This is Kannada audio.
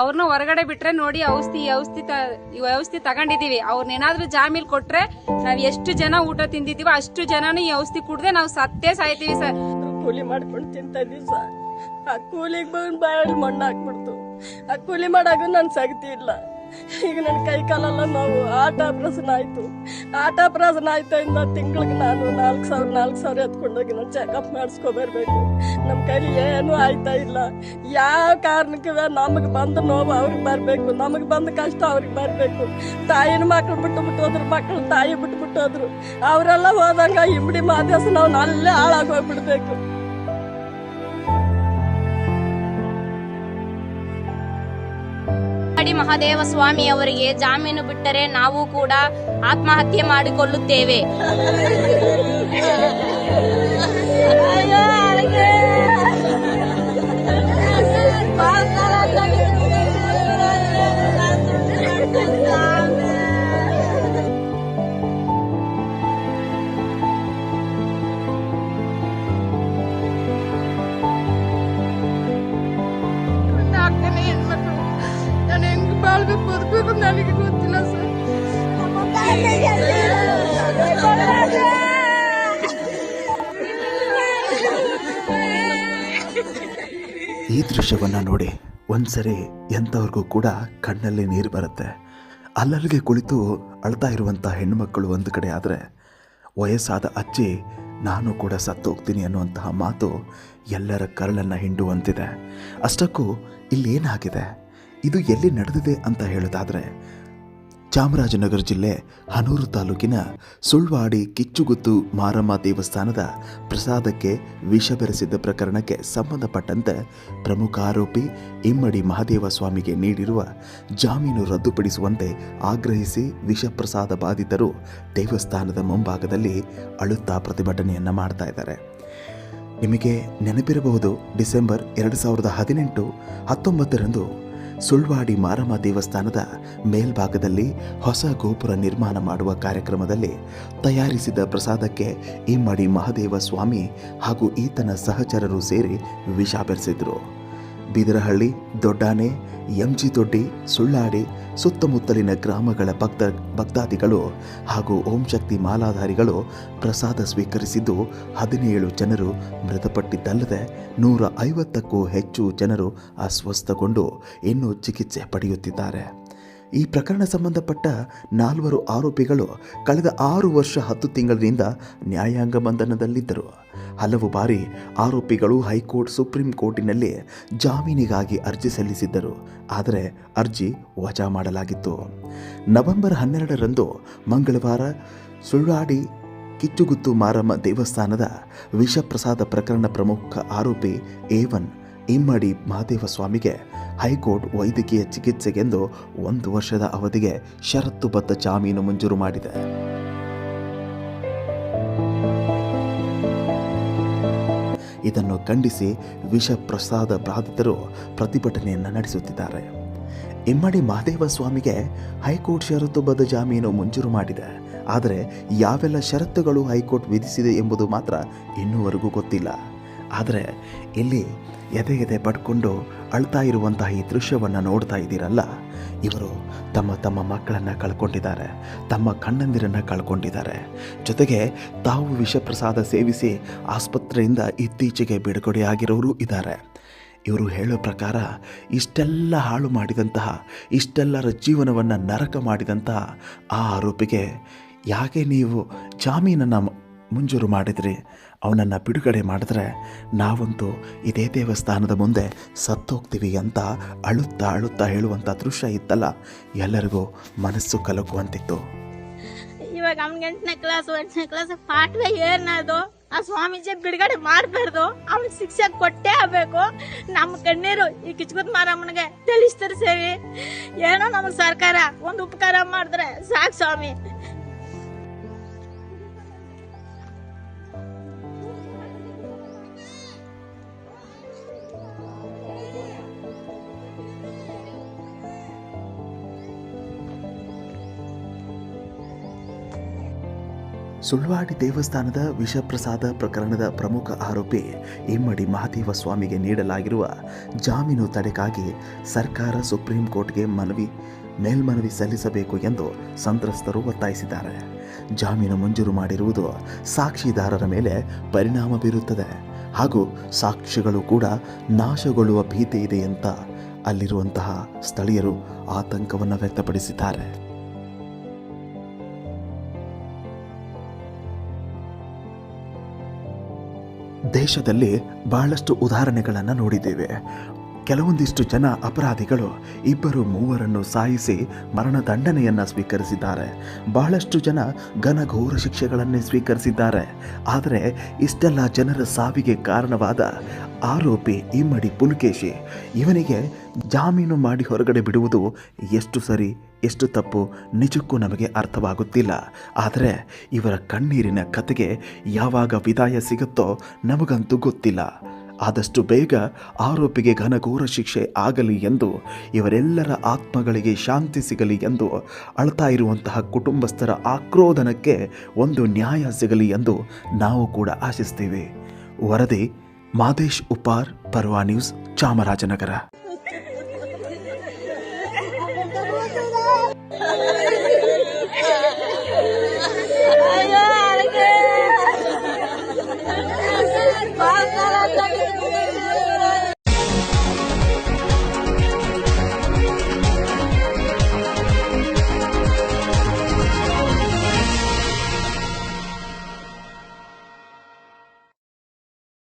ಅವ್ರನ್ನ ಹೊರಗಡೆ ಬಿಟ್ರೆ ನೋಡಿ ಔಷಧಿ ಔಷಧಿ ಔಷಧಿ ತಗೊಂಡಿದೀವಿ. ಅವ್ರನ್ನೇನಾದ್ರೂ ಜಾಮೀಲ್ ಕೊಟ್ರೆ ನಾವ್ ಎಷ್ಟು ಜನ ಊಟ ತಿಂದಿದೀವೋ ಅಷ್ಟು ಜನನು ಈ ಔಷಧಿ ಕುಡ್ದೆ ನಾವು ಸತ್ತೇ ಸಾಯ್ತೀವಿ ಸರ್. ಕೂಲಿ ಮಾಡ್ಕೊಂಡು ತಿಂತಾ ಇದ್ದೀವಿ ಸರ್. ಆ ಕೂಲಿಗೆ ಬಂದು ಬಾಯಲ್ಲಿ ಮಣ್ಣು ಹಾಕ್ಬಿಡ್ತು. ಆ ಕೂಲಿ ಮಾಡಾಗ ನನ್ ಸಗತಿ ಇಲ್ಲ ಈಗ ನನ್ನ ಕೈ ಕಾಲೆಲ್ಲ ನೋವು. ಆಟ ಆಪರೇಷನ್ ಆಯ್ತು. ಆಟ ಆಪರೇಷನ್ ಆಯ್ತಾಯಿಂದ ತಿಂಗಳಿಗೆ ನಾನು ನಾಲ್ಕು ಸಾವಿರ ನಾಲ್ಕು ಸಾವಿರ ಎತ್ಕೊಂಡೋಗಿ ನಾನು ಚೆಕಪ್ ಮಾಡಿಸ್ಕೊಬರ್ಬೇಕು. ನಮ್ಮ ಕೈಲಿ ಏನೂ ಆಯ್ತಾ ಇಲ್ಲ. ಯಾವ ಕಾರಣಕ್ಕೆ ನಮಗೆ ಬಂದ ನೋವು ಅವ್ರಿಗೆ ಬರಬೇಕು. ನಮಗೆ ಬಂದ ಕಷ್ಟ ಅವ್ರಿಗೆ ಬರಬೇಕು. ತಾಯಿನ ಮಕ್ಳು ಬಿಟ್ಟು ಬಿಟ್ಟು ಹೋದ್ರು, ಮಕ್ಳು ತಾಯಿ ಬಿಟ್ಟು ಬಿಟ್ಟು ಹೋದ್ರು. ಅವರೆಲ್ಲ ಹೋದಂಗ ಇಮ್ಮಡಿ ಮಾದೇಶ ನಾವು ಅಲ್ಲೇ ಹಾಳಾಗಿ ಹೋಗ್ಬಿಡ್ಬೇಕು. ಮಾಡಿ ಮಹಾದೇವ ಸ್ವಾಮಿ ಅವರಿಗೆ ಜಾಮೀನು ಬಿಟ್ಟರೆ ನಾವು ಕೂಡ ಆತ್ಮಹತ್ಯೆ ಮಾಡಿಕೊಳ್ಳುತ್ತೇವೆ. ನನಗೆ ಗೊತ್ತಿಲ್ಲ ಸರ್ ಈ ದೃಶ್ಯವನ್ನು ನೋಡಿ ಒಂದ್ಸರಿ ಎಂಥವ್ರಿಗೂ ಕೂಡ ಕಣ್ಣಲ್ಲಿ ನೀರು ಬರುತ್ತೆ. ಅಲ್ಲಲ್ಲಿಗೆ ಕುಳಿತು ಅಳ್ತಾ ಇರುವಂಥ ಹೆಣ್ಣುಮಕ್ಕಳು ಒಂದು ಕಡೆ ಆದರೆ ವಯಸ್ಸಾದ ಅಜ್ಜಿ, ನಾನು ಕೂಡ ಸತ್ತು ಹೋಗ್ತೀನಿ ಅನ್ನುವಂತಹ ಮಾತು ಎಲ್ಲರ ಕರಳನ್ನು ಹಿಂಡುವಂತಿದೆ. ಅಷ್ಟಕ್ಕೂ ಇಲ್ಲೇನಾಗಿದೆ? ಇದು ಎಲ್ಲಿ ನಡೆದಿದೆ ಅಂತ ಹೇಳೋದಾದರೆ, ಚಾಮರಾಜನಗರ ಜಿಲ್ಲೆ ಹನೂರು ತಾಲೂಕಿನ ಸುಳ್ವಾಡಿ ಕಿಚ್ಚುಗುತ್ತು ಮಾರಮ್ಮ ದೇವಸ್ಥಾನದ ಪ್ರಸಾದಕ್ಕೆ ವಿಷ ಬೆರೆಸಿದ್ದ ಪ್ರಕರಣಕ್ಕೆ ಸಂಬಂಧಪಟ್ಟಂತೆ ಪ್ರಮುಖ ಆರೋಪಿ ಇಮ್ಮಡಿ ಮಹಾದೇವ ಸ್ವಾಮಿಗೆ ನೀಡಿರುವ ಜಾಮೀನು ರದ್ದುಪಡಿಸುವಂತೆ ಆಗ್ರಹಿಸಿ ವಿಷ ಪ್ರಸಾದ ಬಾಧಿತರು ದೇವಸ್ಥಾನದ ಮುಂಭಾಗದಲ್ಲಿ ಅಳುತ್ತಾ ಪ್ರತಿಭಟನೆಯನ್ನು ಮಾಡ್ತಾ ಇದ್ದಾರೆ. ನಿಮಗೆ ನೆನಪಿರಬಹುದು, ಡಿಸೆಂಬರ್ ಎರಡು ಸಾವಿರದ ಹದಿನೆಂಟು ಹತ್ತೊಂಬತ್ತರಂದು ಸುಳ್ವಾಡಿ ಮಾರಮ್ಮ ದೇವಸ್ಥಾನದ ಮೇಲ್ಭಾಗದಲ್ಲಿ ಹೊಸ ಗೋಪುರ ನಿರ್ಮಾಣ ಮಾಡುವ ಕಾರ್ಯಕ್ರಮದಲ್ಲಿ ತಯಾರಿಸಿದ ಪ್ರಸಾದಕ್ಕೆ ಇಮ್ಮಡಿ ಮಹದೇವ ಸ್ವಾಮಿ ಹಾಗೂ ಈತನ ಸಹಚರರು ಸೇರಿ ವಿಷ ಬೆರೆಸಿದ್ರು. ಬೀದರಹಳ್ಳಿ, ದೊಡ್ಡಾನೆ, ಎಂಜಿ ದೊಡ್ಡಿ ಸುಳ್ಳಾಡಿ, ಸುತ್ತಮುತ್ತಲಿನ ಗ್ರಾಮಗಳ ಭಕ್ತ ಭಕ್ತಾದಿಗಳು ಹಾಗೂ ಓಂ ಶಕ್ತಿ ಮಾಲಾಧಾರಿಗಳು ಪ್ರಸಾದ ಸ್ವೀಕರಿಸಿದ್ದು ಹದಿನೇಳು ಜನರು ಮೃತಪಟ್ಟಿದ್ದಲ್ಲದೆ ನೂರ ಐವತ್ತಕ್ಕೂ ಹೆಚ್ಚು ಜನರು ಅಸ್ವಸ್ಥಗೊಂಡು ಇನ್ನೂ ಚಿಕಿತ್ಸೆ ಪಡೆಯುತ್ತಿದ್ದಾರೆ. ಈ ಪ್ರಕರಣ ಸಂಬಂಧಪಟ್ಟ ನಾಲ್ವರು ಆರೋಪಿಗಳು ಕಳೆದ ಆರು ವರ್ಷ ಹತ್ತು ತಿಂಗಳಿನಿಂದ ನ್ಯಾಯಾಂಗ ಬಂಧನದಲ್ಲಿದ್ದರು. ಹಲವು ಬಾರಿ ಆರೋಪಿಗಳು ಹೈಕೋರ್ಟ್, ಸುಪ್ರೀಂ ಕೋರ್ಟಿನಲ್ಲಿ ಜಾಮೀನಿಗಾಗಿ ಅರ್ಜಿ ಸಲ್ಲಿಸಿದ್ದರು. ಆದರೆ ಅರ್ಜಿ ವಜಾ ಮಾಡಲಾಗಿತ್ತು. ನವೆಂಬರ್ ಹನ್ನೆರಡರಂದು ಮಂಗಳವಾರ ಸುಳ್ಳಾಡಿ ಕಿಚ್ಚುಗುತ್ತು ಮಾರಮ್ಮ ದೇವಸ್ಥಾನದ ವಿಷಪ್ರಸಾದ ಪ್ರಕರಣ ಪ್ರಮುಖ ಆರೋಪಿ ಏವನ್ ಇಮ್ಮಡಿ ಮಹದೇವ ಸ್ವಾಮಿಗೆ ಹೈಕೋರ್ಟ್ ವೈದ್ಯಕೀಯ ಚಿಕಿತ್ಸೆಗೆಂದು ಒಂದು ವರ್ಷದ ಅವಧಿಗೆ ಷರತ್ತುಬದ್ಧ ಜಾಮೀನು ಮಂಜೂರು ಮಾಡಿದೆ. ಇದನ್ನು ಖಂಡಿಸಿ ವಿಷಪ್ರಸಾದ ಬಾಧಿತರು ಪ್ರತಿಭಟನೆಯನ್ನು ನಡೆಸುತ್ತಿದ್ದಾರೆ. ಇಮ್ಮಡಿ ಮಹದೇವ ಸ್ವಾಮಿಗೆ ಹೈಕೋರ್ಟ್ ಷರತ್ತುಬದ್ಧ ಜಾಮೀನು ಮಂಜೂರು ಮಾಡಿದೆ. ಆದರೆ ಯಾವೆಲ್ಲ ಷರತ್ತುಗಳು ಹೈಕೋರ್ಟ್ ವಿಧಿಸಿದೆ ಎಂಬುದು ಮಾತ್ರ ಇನ್ನೂವರೆಗೂ ಗೊತ್ತಿಲ್ಲ. ಆದರೆ ಇಲ್ಲಿ ಎದೆ ಎದೆ ಪಡ್ಕೊಂಡು ಅಳ್ತಾ ಇರುವಂತಹ ಈ ದೃಶ್ಯವನ್ನು ನೋಡ್ತಾ ಇದ್ದೀರಲ್ಲ? ಇವರು ತಮ್ಮ ತಮ್ಮ ಮಕ್ಕಳನ್ನು ಕಳ್ಕೊಂಡಿದ್ದಾರೆ, ತಮ್ಮ ಕಣ್ಣಂದಿರನ್ನು ಕಳ್ಕೊಂಡಿದ್ದಾರೆ. ಜೊತೆಗೆ ತಾವು ವಿಷಪ್ರಸಾದ ಸೇವಿಸಿ ಆಸ್ಪತ್ರೆಯಿಂದ ಇತ್ತೀಚೆಗೆ ಬಿಡುಗಡೆಯಾಗಿರೋರು ಇದ್ದಾರೆ. ಇವರು ಹೇಳೋ ಪ್ರಕಾರ ಇಷ್ಟೆಲ್ಲ ಹಾಳು ಮಾಡಿದಂತಹ, ಇಷ್ಟೆಲ್ಲರ ಜೀವನವನ್ನು ನರಕ ಮಾಡಿದಂತಹ ಆ ಆರೋಪಿಗೆ ಯಾಕೆ ನೀವು ಜಾಮೀನನ್ನು ಮಂಜೂರು ಮಾಡಿದ್ರಿ, ಅವನನ್ನು ಬಿಡುಗಡೆ ಮಾಡಿದ್ರೆ ನಾವಂತೂ ಇದೇ ದೇವಸ್ಥಾನದ ಮುಂದೆ ಸತ್ತೋಗ್ತೀವಿ ಅಂತ ಅಳುತ್ತಾ ಅಳುತ್ತಾ ಹೇಳುವಂಥ ದೃಶ್ಯ ಇತ್ತಲ್ಲ, ಎಲ್ಲರಿಗೂ ಮನಸ್ಸು ಕಲಕುವಂತಿತ್ತು. ಇವಾಗ ಅವ್ನಿಗೆ ಎಂಟನೇ ಕ್ಲಾಸ್ ಎಂಟನೇ ಕ್ಲಾಸ್ ಪಾಠವೇ ಏನದು ಆ ಸ್ವಾಮೀಜಿ ಬಿಡುಗಡೆ ಮಾಡಬಾರ್ದು ಅವ್ನಿಗೆ ಶಿಕ್ಷೆ ಕೊಟ್ಟೇ ಆಗ್ಬೇಕು. ನಮ್ಮ ಕಣ್ಣೀರು ಈ ಕಿಚ್ಕುತ್ ಮಾರಮ್ಮನಿಗೆ ತಿಳಿಸ್ತಾರೆ ಸೇರಿ. ಏನೋ ನಮಗೆ ಸರ್ಕಾರ ಒಂದು ಉಪಕಾರ ಮಾಡಿದ್ರೆ ಸಾಕು ಸ್ವಾಮಿ. ಸುಳ್ವಾಡಿ ದೇವಸ್ಥಾನದ ವಿಷಪ್ರಸಾದ ಪ್ರಕರಣದ ಪ್ರಮುಖ ಆರೋಪಿ ಇಮ್ಮಡಿ ಮಹಾದೇವ ಸ್ವಾಮಿಗೆ ನೀಡಲಾಗಿರುವ ಜಾಮೀನು ತಡೆಗಾಗಿ ಸರ್ಕಾರ ಸುಪ್ರೀಂ ಕೋರ್ಟ್ಗೆ ಮನವಿ, ಮೇಲ್ಮನವಿ ಸಲ್ಲಿಸಬೇಕು ಎಂದು ಸಂತ್ರಸ್ತರು ಒತ್ತಾಯಿಸಿದ್ದಾರೆ. ಜಾಮೀನು ಮಂಜೂರು ಮಾಡಿರುವುದು ಸಾಕ್ಷಿದಾರರ ಮೇಲೆ ಪರಿಣಾಮ ಬೀರುತ್ತದೆ. ಹಾಗೂ ಸಾಕ್ಷಿಗಳು ಕೂಡ ನಾಶಗೊಳ್ಳುವ ಭೀತಿ ಇದೆ ಅಂತ ಅಲ್ಲಿರುವಂತಹ ಸ್ಥಳೀಯರು ಆತಂಕವನ್ನು ವ್ಯಕ್ತಪಡಿಸಿದ್ದಾರೆ. ದೇಶದಲ್ಲಿ ಬಹಳಷ್ಟು ಉದಾಹರಣೆಗಳನ್ನು ನೋಡಿದ್ದೇವೆ. ಕೆಲವೊಂದಿಷ್ಟು ಜನ ಅಪರಾಧಿಗಳು ಇಬ್ಬರು ಮೂವರನ್ನು ಸಾಯಿಸಿ ಮರಣದಂಡನೆಯನ್ನು ಸ್ವೀಕರಿಸಿದ್ದಾರೆ. ಬಹಳಷ್ಟು ಜನ ಘನಘೋರ ಶಿಕ್ಷೆಗಳನ್ನೇ ಸ್ವೀಕರಿಸಿದ್ದಾರೆ. ಆದರೆ ಇಷ್ಟೆಲ್ಲ ಜನರ ಸಾವಿಗೆ ಕಾರಣವಾದ ಆರೋಪಿ ಇಮ್ಮಡಿ ಪುಲಕೇಶಿ, ಇವನಿಗೆ ಜಾಮೀನು ಮಾಡಿ ಹೊರಗಡೆ ಬಿಡುವುದು ಎಷ್ಟು ಸರಿ? ಎಷ್ಟು ತಪ್ಪು ನಿಜಕ್ಕೂ ನಮಗೆ ಅರ್ಥವಾಗುತ್ತಿಲ್ಲ. ಆದರೆ ಇವರ ಕಣ್ಣೀರಿನ ಕತೆಗೆ ಯಾವಾಗ ವಿದಾಯ ಸಿಗುತ್ತೋ ನಮಗಂತೂ ಗೊತ್ತಿಲ್ಲ. ಆದಷ್ಟು ಬೇಗ ಆರೋಪಿಗೆ ಘನಘೋರ ಶಿಕ್ಷೆ ಆಗಲಿ ಎಂದು, ಇವರೆಲ್ಲರ ಆತ್ಮಗಳಿಗೆ ಶಾಂತಿ ಸಿಗಲಿ ಎಂದು, ಅಳ್ತಾ ಇರುವಂತಹ ಕುಟುಂಬಸ್ಥರ ಆಕ್ರೋಧನಕ್ಕೆ ಒಂದು ನ್ಯಾಯ ಸಿಗಲಿ ಎಂದು ನಾವು ಕೂಡ ಆಶಿಸ್ತೀವಿ. ವರದಿ, Madesh Upar, Parva news, Chamarajanagar. Oh, my God.